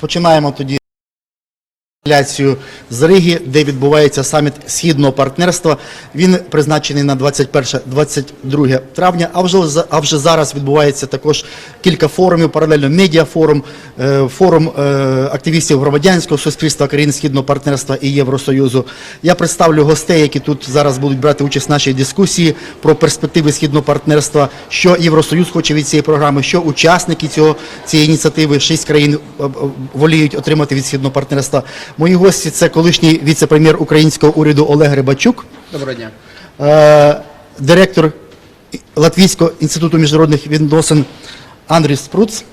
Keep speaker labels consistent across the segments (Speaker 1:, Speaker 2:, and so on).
Speaker 1: Починаємо тоді трансляцію з Риги, де відбувається саміт східного партнерства. Він призначений на 21-22 травня. А вже а вже зараз відбувається також кілька форумів, паралельно медіафорум, е, форум е, активістів громадянського суспільства країн східного партнерства і Євросоюзу. Я представлю гостей, які тут зараз будуть брати участь в нашій дискусії про перспективи східного партнерства, що Євросоюз хоче від цієї програми, що учасники цього цієї ініціативи, шість країн е, воліють отримати від східного партнерства. Мої гості це колишній віце-прем'єр українського уряду Олег Рибачук,
Speaker 2: Доброго дня.
Speaker 1: е, директор Латвійського інституту міжнародних відносин Андрій Спруц,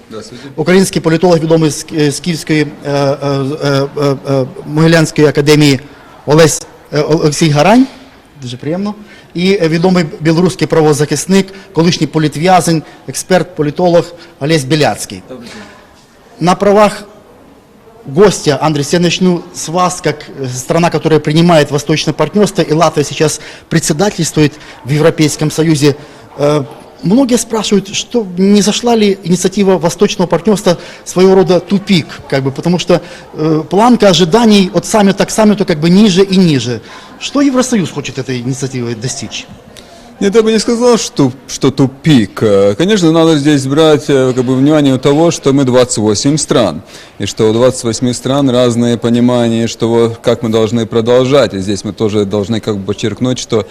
Speaker 1: український політолог, відомий з, Київської е, е, Могилянської академії Олесь е, Олексій Гарань. Дуже приємно. І відомий білоруський правозахисник, колишній політв'язень, експерт, політолог Олесь Біляцький. На правах гостя, Андрей, я начну с вас, как э, страна, которая принимает восточное партнерство, и Латвия сейчас председательствует в Европейском Союзе. Э, Многие спрашивают, что не зашла ли инициатива восточного партнерства своего рода тупик, как бы, потому что э, планка ожиданий от саммита к саммиту как бы ниже и ниже. Что Евросоюз хочет этой инициативой достичь?
Speaker 2: Нет, я бы не сказал, что, что тупик. Э, Конечно, надо здесь брать э, как бы, внимание того, что мы 28 стран. И что у 28 стран разные понимания, что вот, как мы должны продолжать. И здесь мы тоже должны как бы подчеркнуть, что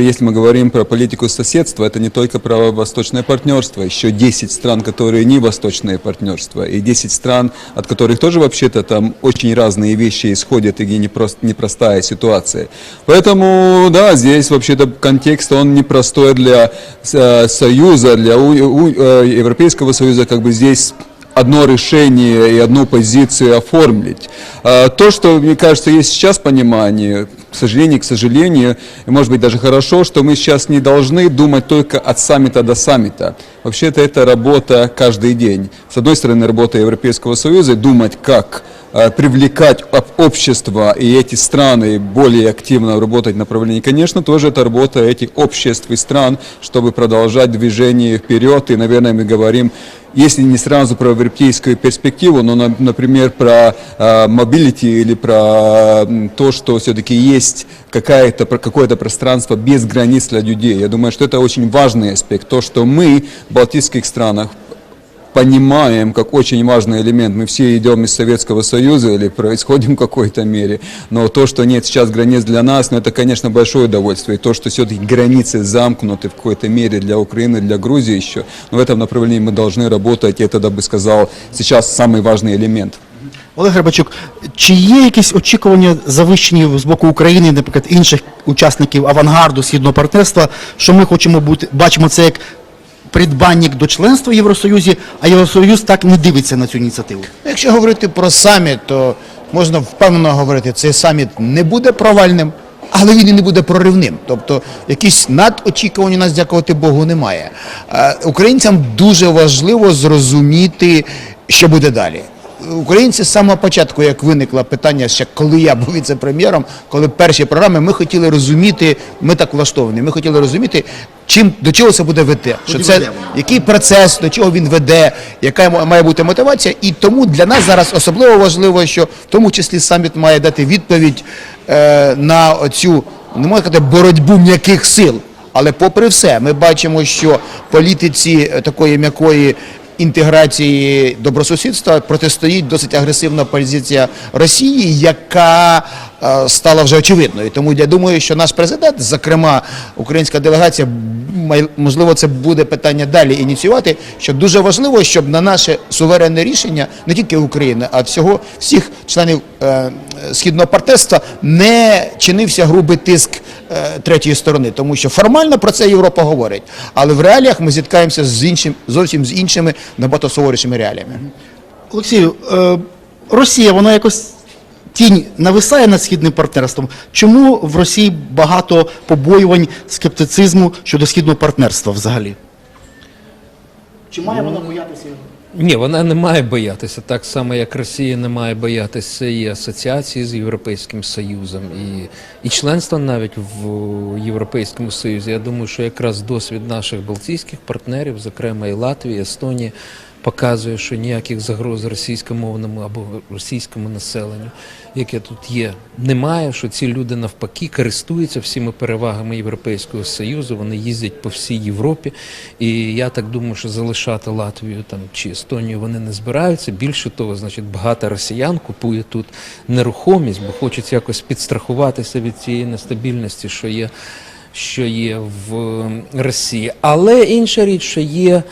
Speaker 2: если мы говорим про политику соседства, это не только про восточное партнерство. Еще 10 стран, которые не восточное партнерство. И 10 стран, от которых тоже вообще-то там очень разные вещи исходят и где непрост- непростая ситуация. Поэтому, да, здесь вообще-то контекст, он непростой для э, Союза, для у- у- э, Европейского Союза, как бы здесь одно решение и одну позицию оформить. А, То, что, мне кажется, есть сейчас понимание, к сожалению, к сожалению, и может быть даже хорошо, что мы сейчас не должны думать только от саммита до саммита. Вообще-то это работа каждый день. С одной стороны, работа Европейского Союза, думать, как э, привлекать об- общество и эти страны более активно работать в направлении. Конечно, тоже это работа этих обществ и стран, чтобы продолжать движение вперед. И, наверное, мы говорим, если не сразу про европейскую перспективу, но, на- например, про э, mobility или про м, то, что все-таки есть какая-то, про- какое-то пространство без границ для людей. Я думаю, что это очень важный аспект. То, что мы в балтийских странах понимаем как очень важный элемент. Мы все идем из Советского Союза или происходим в какой-то мере, но то, что нет сейчас границ для нас, ну, это, конечно, большое удовольствие. И то, что все-таки границы замкнуты в какой-то мере для Украины, для Грузии еще, но в этом направлении мы должны работать, и это, я бы сказал, сейчас самый важный элемент.
Speaker 1: Олег Гребачук, чи є якісь очікування завищені з боку України, наприклад, інших учасників авангарду східного партнерства, що ми хочемо бути, бачимо це як придбанник до членства в Євросоюзі, а Євросоюз так не дивиться на цю ініціативу?
Speaker 3: Якщо говорити про саміт, то можна впевнено говорити, цей саміт не буде провальним, але він і не буде проривним. Тобто якісь надочікувань у нас, дякувати Богу, немає. Українцям дуже важливо зрозуміти, що буде далі. Українці з самого початку, як виникло питання, ще коли я був віце-прем'єром, коли перші програми, ми хотіли розуміти, ми так влаштовані, ми хотіли розуміти, чим до чого це буде вести. Що це який процес, до чого він веде, яка має бути мотивація. І тому для нас зараз особливо важливо, що в тому числі саміт має дати відповідь е, на цю не можна сказати боротьбу м'яких сил. Але попри все, ми бачимо, що політиці е, такої м'якої інтеграції добросусідства протистоїть досить агресивна позиція Росії, яка стала вже очевидною. Тому я думаю, що наш президент, зокрема українська делегація, можливо, це буде питання далі ініціювати. Що дуже важливо, щоб на наше суверенне рішення не тільки України, а всього всіх членів е, східного партнерства не чинився грубий тиск е, третьої сторони, тому що формально про це Європа говорить, але в реаліях ми зіткаємося з іншим зовсім з іншими набагато суворішими реаліями.
Speaker 1: Олексію, е, Росія, вона якось тінь нависає над східним партнерством. Чому в Росії багато побоювань, скептицизму щодо східного партнерства взагалі? Чи має вона боятися?
Speaker 4: Ні, вона не має боятися, так само як Росія не має боятися і асоціації з Європейським Союзом, і, і членства навіть в Європейському Союзі. Я думаю, що якраз досвід наших балтійських партнерів, зокрема і Латвії, Естонії, показує, що ніяких загроз російськомовному або російському населенню, яке тут є, немає. Що ці люди навпаки користуються всіма перевагами Європейського Союзу. Вони їздять по всій Європі. І я так думаю, що залишати Латвію там чи Естонію вони не збираються. Більше того, значить, багато росіян купує тут нерухомість, бо хочуть якось підстрахуватися від цієї нестабільності, що є, що є в Росії. Але інша річ, що є.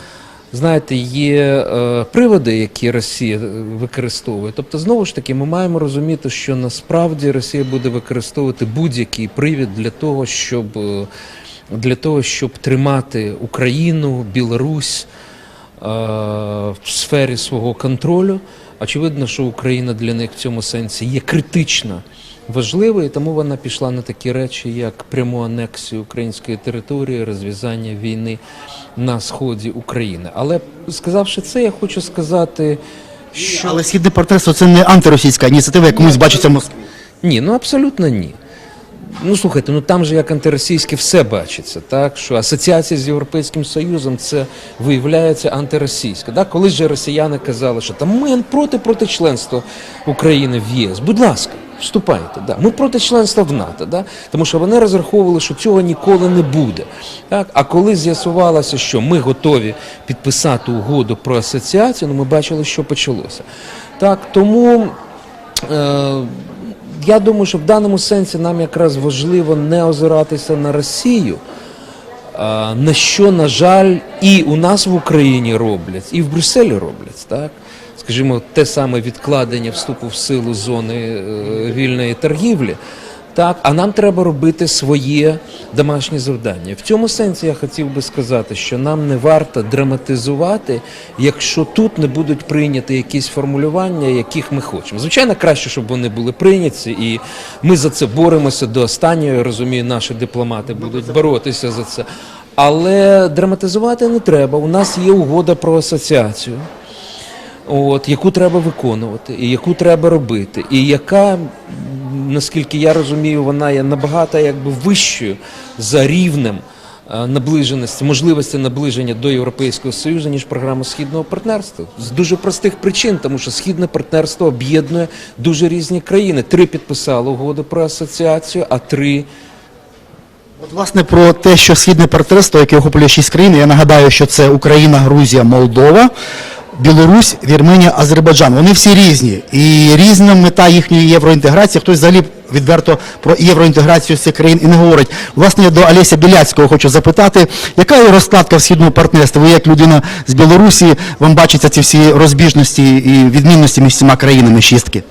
Speaker 4: Знаєте, є е, приводи, які Росія е, використовує. Тобто, знову ж таки, ми маємо розуміти, що насправді Росія буде використовувати будь-який привід для того, щоб е, для того, щоб тримати Україну, Білорусь в сфері свого контролю. Очевидно, що Україна для них в цьому сенсі є критично важливою, і тому вона пішла на такі речі, як пряму анексію української території, розв'язання війни на сході України. Але сказавши це, я хочу сказати, що
Speaker 1: Але східне партнерство це не антиросійська ініціатива, як комусь бачиться в Москві.
Speaker 4: ні, ну абсолютно ні. Ну слухайте, ну там же як антиросійське все бачиться, так що асоціація з Європейським Союзом це виявляється антиросійська. Так? Колись же росіяни казали, що там ми проти проти членства України в ЄС. Будь ласка, вступайте. Да. Ми проти членства в НАТО, да? тому що вони розраховували, що цього ніколи не буде. Так? А коли з'ясувалося, що ми готові підписати угоду про асоціацію, ну ми бачили, що почалося. Так, тому. Е, я думаю, що в даному сенсі нам якраз важливо не озиратися на Росію, на що, на жаль, і у нас в Україні роблять, і в Брюсселі роблять. Так? Скажімо, те саме відкладення вступу в силу зони е, вільної торгівлі. Так, а нам треба робити своє домашнє завдання. В цьому сенсі я хотів би сказати, що нам не варто драматизувати, якщо тут не будуть прийняті якісь формулювання, яких ми хочемо. Звичайно, краще, щоб вони були прийняті, і ми за це боремося до останнього. Я розумію, наші дипломати будуть боротися за це. Але драматизувати не треба. У нас є угода про асоціацію от, яку треба виконувати, і яку треба робити, і яка, наскільки я розумію, вона є набагато якби вищою за рівнем е, наближеності, можливості наближення до Європейського Союзу, ніж програма східного партнерства. З дуже простих причин, тому що східне партнерство об'єднує дуже різні країни. Три підписали угоду про асоціацію, а три
Speaker 1: От, власне, про те, що східне партнерство, яке охоплює шість країн, я нагадаю, що це Україна, Грузія, Молдова, Білорусь, Вірменія, Азербайджан. Вони всі різні. І різна мета їхньої євроінтеграції. Хтось взагалі відверто про євроінтеграцію цих країн і не говорить. Власне, я до Олеся Біляцького хочу запитати, яка є розкладка в східному партнерстві? Ви як людина з Білорусі, вам бачаться ці всі розбіжності і відмінності між цими країнами шістки?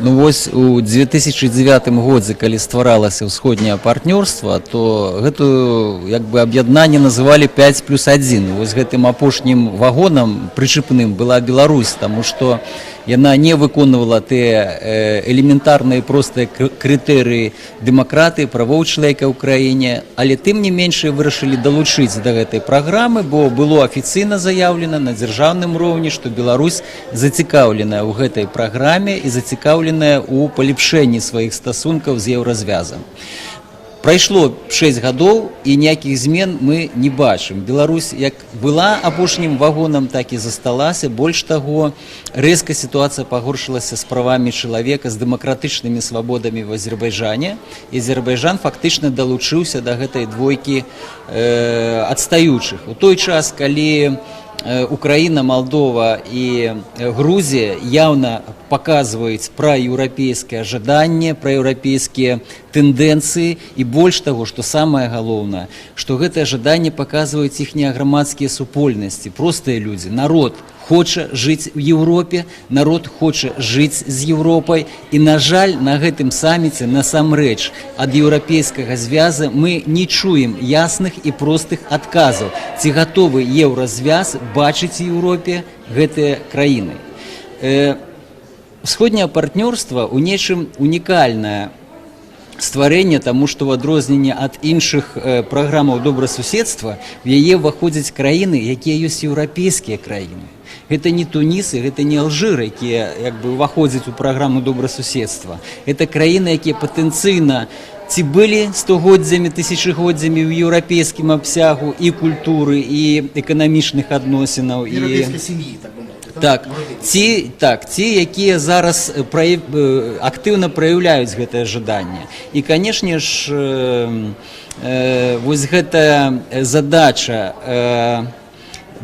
Speaker 5: Ну вось у 2009 годзе калі стваралася ўсходняе партнёрства то гэтую як бы аб'яднанне называлі 5 плюс 1 вось гэтым апошнім вагонам прычыпным была Беларусь таму што яна не выконвала э, элементарныя простыя кры- крытэрыі дэмакратыі правоў чалавека ў краіне але тым не менш вырашылі далучыць да гэтай праграмы бо было афіцыйна заяўлена на дзяржаўным роўні што Беларусь зацікаўленая ў гэтай праграме і зацікаўленая ў палепшэнні сваіх стасункаў з еўразвязам Прайшло 6 гадоў і ніякіх змен мы не бачым. Беларусь як была апошнім вагонам, так і засталася. Больш таго, рэзка сітуацыя пагоршылася з правамі чалавека з дэмакратычнымі свабодамі в Азербайджане. І Азербайджан фактычна далучыўся да гэтай двойкі э, адстаючых. У той час, калі э, Украіна, Малдова і э, Грузія яўна паказваюць пра еўрапейскае жаданне, пра еўрапейскія тэндэнцыі і больш таго, што самае галоўнае, што гэтае жаданне паказваюць іхнія грамадскія супольнасці, простыя людзі, народ хоча жыць у Еўропе, народ хоча жыць з Еўропай і на жаль, на гэтым саміце насамрэч ад еўрапейскага звяза мы не чуем ясных і простых адказаў, ці гатовы еўразвяз бачыць у Еўропе гэтыя краіны. Э, Сходняе партнёрства ў нечым унікальнае стварэнне, таму што ў адрозненне ад іншых э, праграмаў добрасуседства в яе ўваходзяць краіны, якія ёсць еўрапейскія краіны. Гэта не Тунісы, гэта не Алжыр, якія як бы ўваходзяць у праграму добрасуседства. Это краіны, якія патэнцыйна ці былі стагоддзямі тысячагоддзямі ў еўрапейскім абсягу і культуры і эканамічных адносінаў і
Speaker 1: сім'ї, так би мовити.
Speaker 5: так ці так ці якія зараз э, праяв- э, актыўна праяўляюць гэтае жаданне і канешне ж э, э, вось гэтая задача э,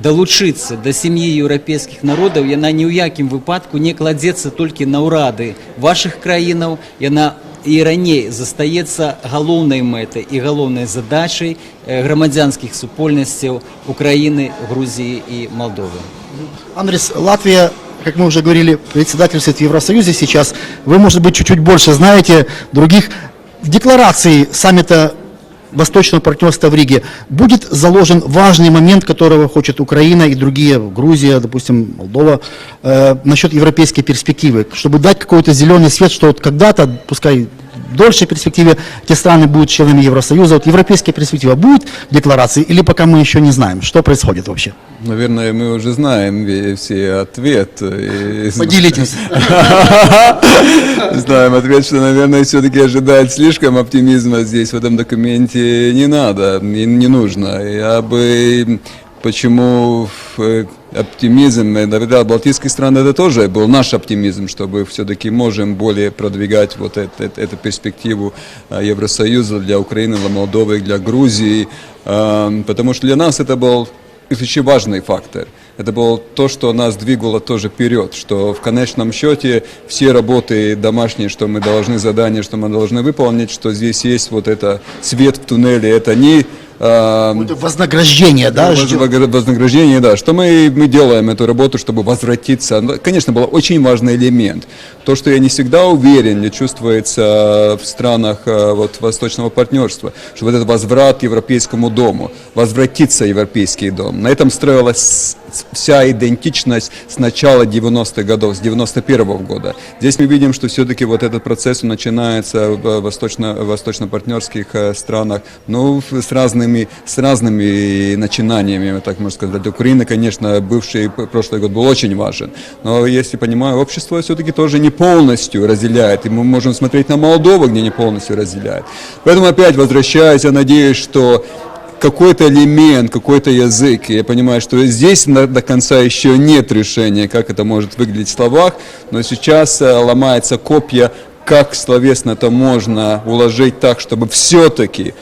Speaker 5: далучыцца да сям'і еўрапейскіх народаў яна ні ў якім выпадку не кладзецца толькі на ўрады вашых краінаў яна і раней застаецца галоўнай мэтай і галоўнай задачай э, грамадзянскіх супольнасцяў Украіны, Грузіі і Малдовы.
Speaker 1: Андрес, Латвия, как мы уже говорили, председательствует в Евросоюзе сейчас. Вы, может быть, чуть-чуть больше знаете других. В декларации саммита Восточного партнерства в Риге будет заложен важный момент, которого хочет Украина и другие, Грузия, допустим, Молдова, э, насчет европейской перспективы, чтобы дать какой-то зеленый свет, что вот когда-то, пускай в дольшей перспективе, эти страны будут членами Евросоюза. Вот европейская перспектива будет в декларации или пока мы еще не знаем, что происходит вообще?
Speaker 2: Наверное, мы уже знаем все ответ. зна-
Speaker 1: Поделитесь.
Speaker 2: Знаем ответ, что, наверное, все-таки ожидать слишком оптимизма здесь в этом документе не надо, не, нужно. Я бы почему э, оптимизм, э, наверное, Балтийские страны это тоже был наш оптимизм, чтобы все-таки можем более продвигать вот это- это- эту перспективу э, Евросоюза для Украины, для Молдовы, для Грузии, Э, потому что для нас это был очень важный фактор. Это было то, что нас двигало тоже вперед, что в конечном счете все работы домашние, что мы должны, задания, что мы должны выполнить, что здесь есть вот это свет в туннеле, это не а,
Speaker 1: Какое-то Вознаграждение, да?
Speaker 2: Вознаграждение, да, что мы, мы делаем эту работу, чтобы возвратиться. Ну, Конечно, был очень важный элемент. То, что я не всегда уверен, не чувствуется в странах э, вот, восточного партнерства, что вот этот возврат к европейскому дому, возвратиться европейский дом. На этом строилась вся идентичность с начала 90-х годов, с 91 -го года. Здесь мы видим, что все-таки вот этот процесс начинается в восточно, восточно-партнерских э, странах, ну, с разными, с разными начинаниями, так можно сказать. Для Украины, конечно, бывший прошлый год был очень важен. Но, если понимаю, общество все-таки тоже не полностью разделяет. И мы можем смотреть на Молдову, где не полностью разделяет. Поэтому опять возвращаясь, я надеюсь, что какой-то элемент, какой-то язык. Я понимаю, что здесь до конца еще нет решения, как это может выглядеть в словах, но сейчас э, ломается копья, как словесно это можно уложить так, чтобы все-таки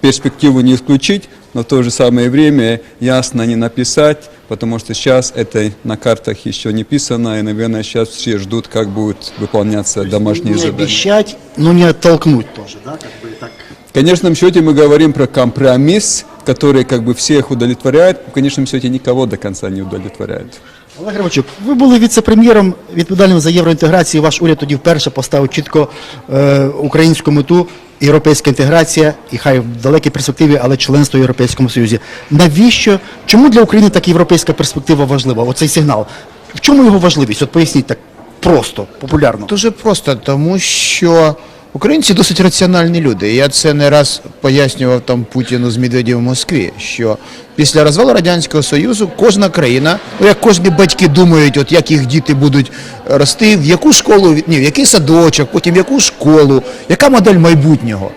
Speaker 2: перспективу не исключить, но в то же самое время ясно не написать, потому что сейчас это на картах еще не писано, и, наверное, сейчас все ждут, как будут выполняться домашние
Speaker 1: Не
Speaker 2: задания.
Speaker 1: обещать, но не оттолкнуть тоже, да? Как бы так.
Speaker 2: В конечном счете мы говорим про компромисс, который как бы всех удовлетворяет, в конечном счете никого до конца не удовлетворяет.
Speaker 1: Олег Грабчук, ви були віце-прем'єром відповідальним за євроінтеграцію. Ваш уряд тоді вперше поставив чітко е, українську мету, європейська інтеграція, і хай в далекій перспективі, але членство в Європейському Союзі. Навіщо? Чому для України так європейська перспектива важлива? Оцей сигнал. В чому його важливість? От поясніть так просто, популярно.
Speaker 3: Дуже просто, тому що українці досить раціональні люди. Я це не раз пояснював там Путіну з Медведєм в Москві, що після розвалу Радянського Союзу кожна країна, ну як кожні батьки думають, от як їх діти будуть рости, в яку школу, ні, в який садочок, потім в яку школу, яка модель майбутнього.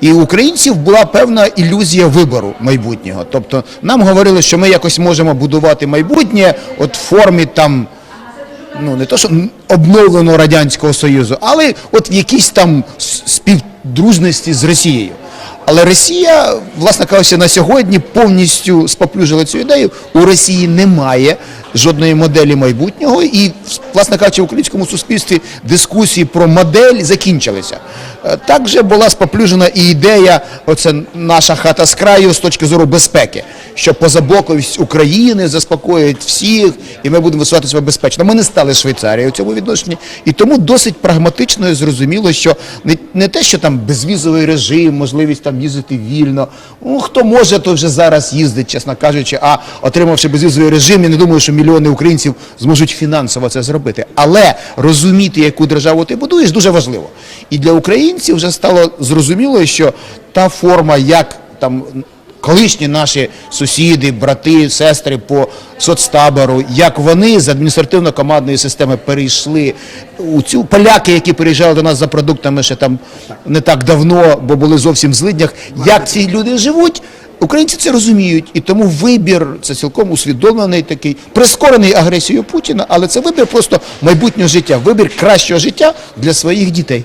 Speaker 3: І у українців була певна ілюзія вибору майбутнього. Тобто нам говорили, що ми якось можемо будувати майбутнє от в формі там ну не то, що обновленого Радянського Союзу, але от в якійсь там співдружності з Росією. Але Росія, власне кажучи, на сьогодні повністю споплюжила цю ідею. У Росії немає жодної моделі майбутнього, і, власне кажучи, в українському суспільстві дискусії про модель закінчилися. Е, Також була споплюжена і ідея, оце наша хата з краю з точки зору безпеки, що позаблоковість України заспокоїть всіх, і ми будемо висувати себе безпечно. Ми не стали Швейцарією в цьому відношенні, і тому досить прагматично і зрозуміло, що не, не те, що там безвізовий режим, можливість там їздити вільно. Ну хто може, то вже зараз їздить, чесно кажучи. А отримавши безвізовий режим, я не думаю, що мільйони українців зможуть фінансово це зробити. Але розуміти, яку державу ти будуєш, дуже важливо. І для українців вже стало зрозуміло, що та форма, як там колишні наші сусіди, брати, сестри по соцтабору, як вони з адміністративно-командної системи перейшли у цю поляки, які переїжджали до нас за продуктами ще там не так давно, бо були зовсім злиднях. Як ці люди живуть? Українці це розуміють, і тому вибір це цілком усвідомлений такий, прискорений агресією Путіна, але це вибір просто майбутнього життя, вибір кращого життя для своїх дітей.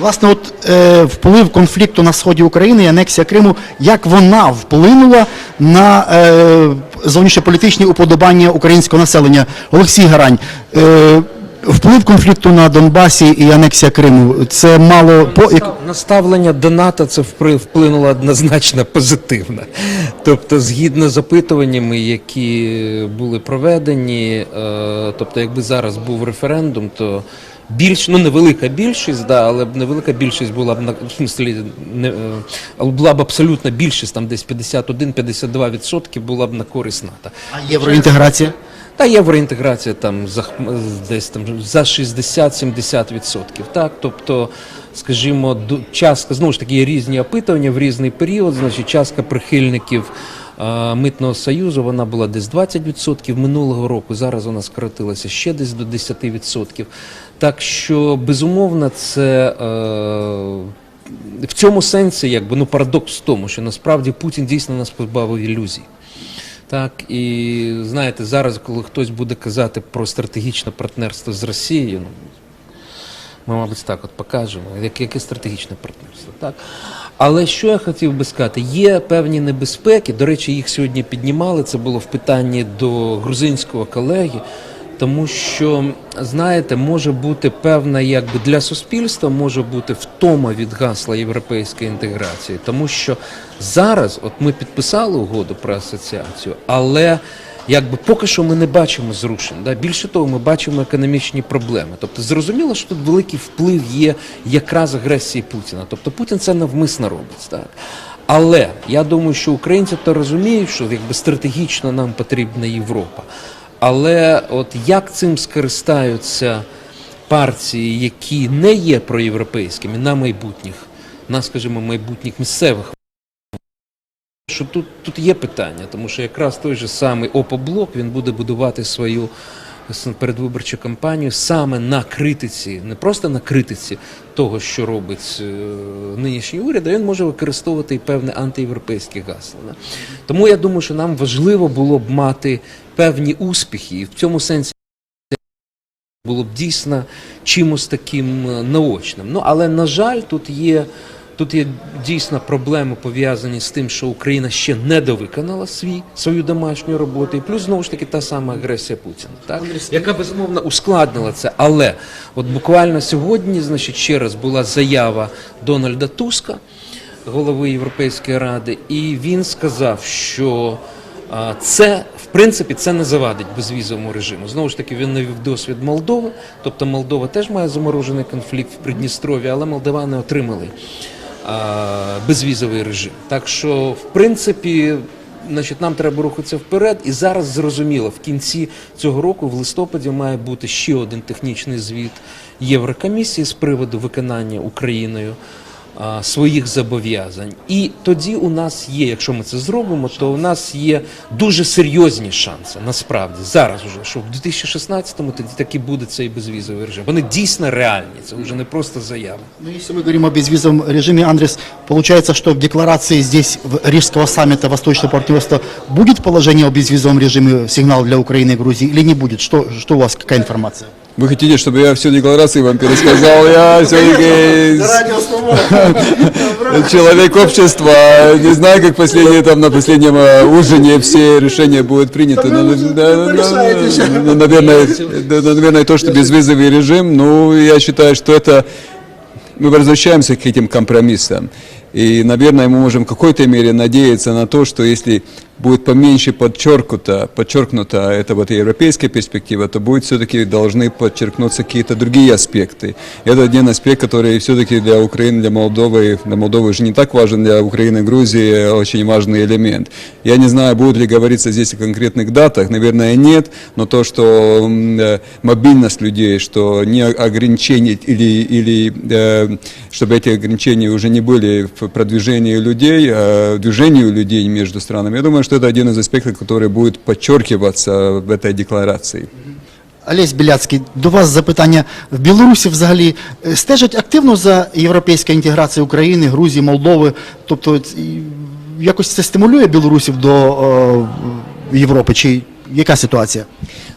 Speaker 1: Власне, от е, вплив конфлікту на сході України і анексія Криму, як вона вплинула на е, зовнішньополітичні уподобання українського населення? Олексій Гарань, е, вплив конфлікту на Донбасі і анексія Криму, це мало по як-
Speaker 4: Наставлення до НАТО це вплинуло однозначно позитивно. Тобто, згідно з опитуваннями, які були проведені, е, тобто, якби зараз був референдум, то більш ну невелика більшість, да, але б невелика більшість була б на в смислі, не, е, була б абсолютна більшість, там десь 51-52% була б на користь НАТО.
Speaker 1: а євроінтеграція?
Speaker 4: Та євроінтеграція там за десь там за 60-70%. Так, тобто, скажімо, частка знову ж таки є різні опитування в різний період. Значить, частка прихильників е, митного союзу вона була десь 20% минулого року. Зараз вона скоротилася ще десь до 10%. Так що безумовно, це. Е, в цьому сенсі, якби ну парадокс в тому, що насправді Путін дійсно нас позбавив ілюзій. Так, і знаєте, зараз, коли хтось буде казати про стратегічне партнерство з Росією, ну, ми, мабуть, так от покажемо, яке, яке стратегічне партнерство. Так? Але що я хотів би сказати, є певні небезпеки. До речі, їх сьогодні піднімали. Це було в питанні до грузинського колеги. Тому що, знаєте, може бути певна, якби для суспільства може бути втома від гасла європейської інтеграції, тому що зараз, от ми підписали угоду про асоціацію, але якби поки що ми не бачимо зрушень. Да? Більше того, ми бачимо економічні проблеми. Тобто зрозуміло, що тут великий вплив є якраз агресії Путіна. Тобто Путін це навмисно робить. Так? Але я думаю, що українці то розуміють, що якби стратегічно нам потрібна Європа. Але от як цим скористаються партії, які не є проєвропейськими на майбутніх, на, скажімо, майбутніх місцевих що тут, тут є питання, тому що якраз той же самий ОПО-блок він буде будувати свою передвиборчу кампанію саме на критиці, не просто на критиці того, що робить е, нинішній уряд, а він може використовувати і певне антиєвропейське гасло. Тому я думаю, що нам важливо було б мати певні успіхи, і в цьому сенсі було б дійсно чимось таким е, наочним. Ну але на жаль, тут є. Тут є дійсно проблеми пов'язані з тим, що Україна ще не довиконала свій свою домашню роботу, і плюс знову ж таки та сама агресія Путіна, так яка безумовно ускладнила це. Але от буквально сьогодні, значить, ще раз була заява Дональда Туска, голови Європейської ради, і він сказав, що Це, в принципі, це не завадить безвізовому режиму. Знову ж таки, він навів досвід Молдови. Тобто Молдова теж має заморожений конфлікт в Придністров'ї, але молдавани отримали безвізовий режим. Так що, в принципі, значить, нам треба рухатися вперед. І зараз зрозуміло, в кінці цього року, в листопаді, має бути ще один технічний звіт Єврокомісії з приводу виконання Україною своїх зобов'язань. І тоді у нас є, якщо ми це зробимо, то у нас є дуже серйозні шанси, насправді, зараз уже, що в 2016-му тоді таки буде цей безвізовий режим. Вони дійсно реальні, це вже не просто заява.
Speaker 1: Ну, если мы говорим о безвизовом режиме, Андрес, получается, что в декларации здесь, в Рижского саммита Восточного партнерства, будет положение о безвизовом режиме, сигнал для Украины и Грузии, или не будет? Что, что у вас, какая информация?
Speaker 2: Вы хотите, чтобы я всю декларацию вам пересказал? Я все-таки человек общества. Не знаю, как последнее там на последнем э, ужине все решения будут приняты. Да, ну, наверное, да, наверное, то, что безвизовый режим, ну, я считаю, что это мы возвращаемся к этим компромиссам. И, наверное, мы можем в какой-то мере надеяться на то, что если будет поменьше подчеркнуто, подчеркнута эта вот европейская перспектива, то будет все-таки должны подчеркнуться какие-то другие аспекты. Это один аспект, который все-таки для Украины, для Молдовы, для Молдовы уже не так важен, для Украины и Грузии очень важный элемент. Я не знаю, будет ли говориться здесь о конкретных датах, наверное, нет, но то, что э, мобильность людей, что не ограничения или, или э, чтобы эти ограничения уже не были в в продвижении людей, э, движению людей между странами. Я думаю, что это один из аспектов, который будет подчеркиваться в этой декларации.
Speaker 1: Олесь Біляцький, до вас запитання. В Білорусі взагалі е, стежать активно за європейською інтеграцією України, Грузії, Молдови. Тобто ц- і якось це стимулює білорусів до е, Європи? Чи яка ситуація?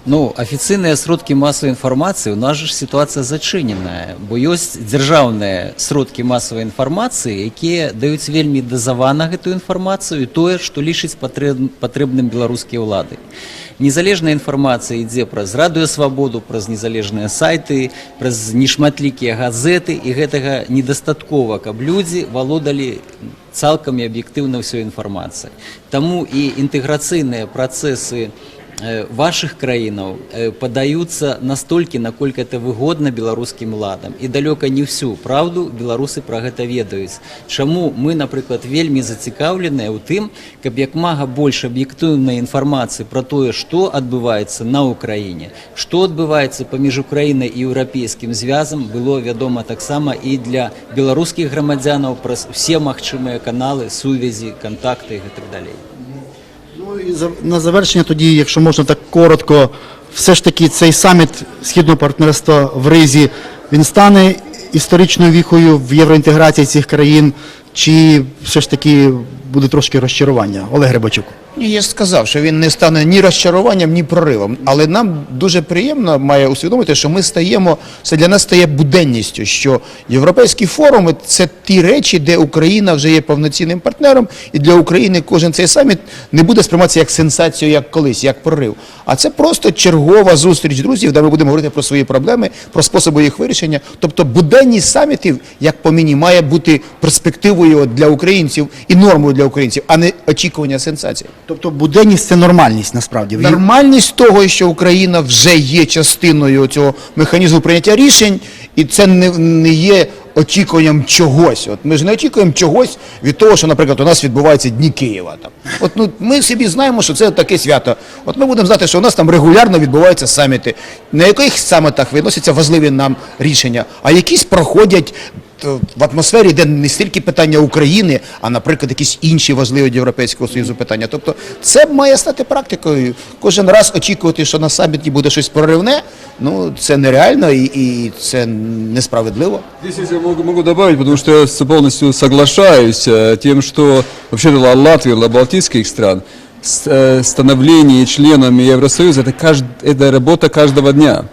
Speaker 5: Ну, афіцыйныя сродкі масавай інфармацыі у нас же ж сітуацыя зачыненая, бо ёсць дзяржаўныя сродкі масавай інфармацыі, якія даюць вельмі дазавана гэтую інфармацыю і тое, што лічыць патрэб- патрэбным беларускія ўлады. Незалежная інфармацыя ідзе праз радыёсвабоду, праз незалежныя сайты, праз нешматлікія газеты і гэтага недастаткова, каб людзі валодалі цалкам і аб'ектыўна ўсёй інфармацыяй. Таму і інтэграцыйныя працэсы э, ваших краінаў э, падаюцца настолькі наколькі это выгодна беларускім ладам і далёка не ўсю праўду беларусы пра гэта ведаюць чаму мы напрыклад вельмі зацікаўленыя ў тым каб як мага больш аб'ектыўнай інфармацыі пра тое што адбываецца на ўкраіне што адбываецца паміж украінай і еўрапейскім звязам было вядома таксама і для беларускіх грамадзянаў праз усе магчымыя каналы сувязі кантакты і гэтак далей
Speaker 1: Ну і за- на завершення тоді, якщо можна так коротко, все ж таки цей саміт Східного партнерства в Ризі, він стане історичною віхою в євроінтеграції цих країн, чи все ж таки буде трошки розчарування? Олег Рибачук.
Speaker 3: Ні, я сказав, що він не стане ні розчаруванням, ні проривом. Але нам дуже приємно має усвідомити, що ми стаємо, це для нас стає буденністю, що європейські форуми це ті речі, де Україна вже є повноцінним партнером, і для України кожен цей саміт не буде сприйматися як сенсацію, як колись, як прорив. А це просто чергова зустріч друзів, де ми будемо говорити про свої проблеми, про способи їх вирішення. Тобто буденність самітів, як по мені, має бути перспективою для українців і нормою для українців, а не очікування сенсації.
Speaker 1: Тобто буденність це нормальність насправді.
Speaker 3: Нормальність того, що Україна вже є частиною цього механізму прийняття рішень, і це не, не є очікуванням чогось. От ми ж не очікуємо чогось від того, що, наприклад, у нас відбуваються Дні Києва. Там. От ну ми собі знаємо, що це таке свято. От ми будемо знати, що у нас там регулярно відбуваються саміти, на яких самітах виносяться важливі нам рішення, а якісь проходять. т- В атмосфері, де не стільки питання України, а, наприклад, якісь інші важливі для Європейського Союзу питання. Тобто це має стати практикою. Кожен раз очікувати, що на саміті буде щось проривне, ну це нереально і, і це несправедливо.
Speaker 2: Здесь если я могу, могу добавить, потому что я с- полностью соглашаюсь э, тем, что вообще для Латвии, для балтийских стран с- э, становление членами Евросоюза это, кажд- это работа каждого дня.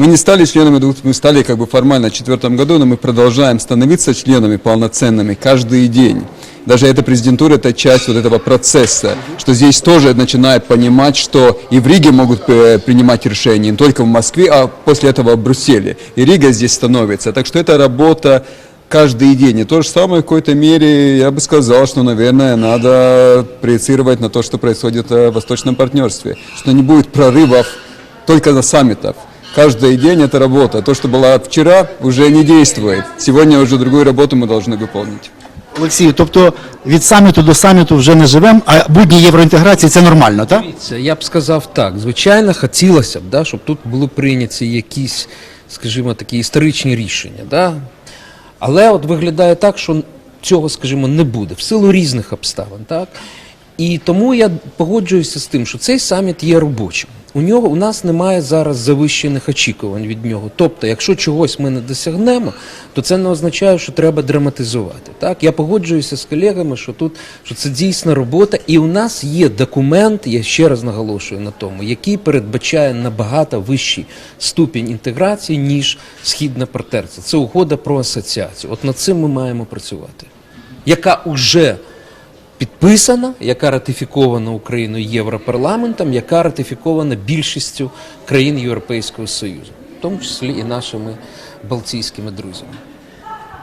Speaker 2: Мы не стали членами, мы стали как бы формально в четвертом году, но мы продолжаем становиться членами полноценными каждый день. Даже эта президентура – это часть вот этого процесса, что здесь тоже начинают понимать, что и в Риге могут э, принимать решения, не только в Москве, а после этого в Брюсселе. И Рига здесь становится. Так что это работа каждый день. И то же самое в какой-то мере, я бы сказал, что, наверное, надо проецировать на то, что происходит э, в Восточном партнерстве. Что не будет прорывов только на саммитов. Каждый день это работа. То, что было вчера, уже не действует. Сегодня уже другую работу мы должны выполнить.
Speaker 1: Олексію, тобто від саміту до саміту вже не живемо, а будні євроінтеграції це нормально, так?
Speaker 4: Дивіться, я б сказав так. Звичайно, хотілося б, да, щоб тут були прийняті якісь, скажімо, такі історичні рішення. Да? Але от виглядає так, що цього, скажімо, не буде в силу різних обставин. Так? І тому я погоджуюся з тим, що цей саміт є робочим. У нього у нас немає зараз завищених очікувань від нього. Тобто, якщо чогось ми не досягнемо, то це не означає, що треба драматизувати. Так я погоджуюся з колегами, що тут що це дійсна робота, і у нас є документ, я ще раз наголошую на тому, який передбачає набагато вищий ступінь інтеграції ніж східне партнерство. Це угода про асоціацію. От над цим ми маємо працювати, яка уже підписана, яка ратифікована Україною Європарламентом, яка ратифікована більшістю країн Європейського Союзу, в тому числі і нашими балтійськими друзями.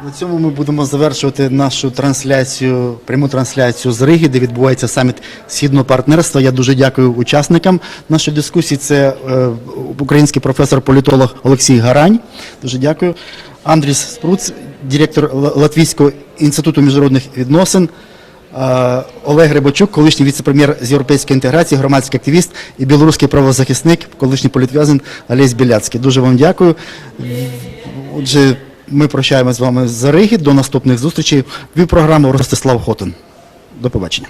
Speaker 1: На цьому ми будемо завершувати нашу трансляцію, пряму трансляцію з Риги, де відбувається саміт Східного партнерства. Я дуже дякую учасникам нашої дискусії. Це е, український професор-політолог Олексій Гарань. Дуже дякую. Андріс Спруц, директор Латвійського інституту міжнародних відносин. Олег Рибачук, колишній віце-прем'єр з європейської інтеграції, громадський активіст і білоруський правозахисник, колишній політв'язень Олесь Біляцький. Дуже вам дякую. Отже, ми прощаємося з вами за Риги. До наступних зустрічей. Вів програму Ростислав Хотин. До побачення.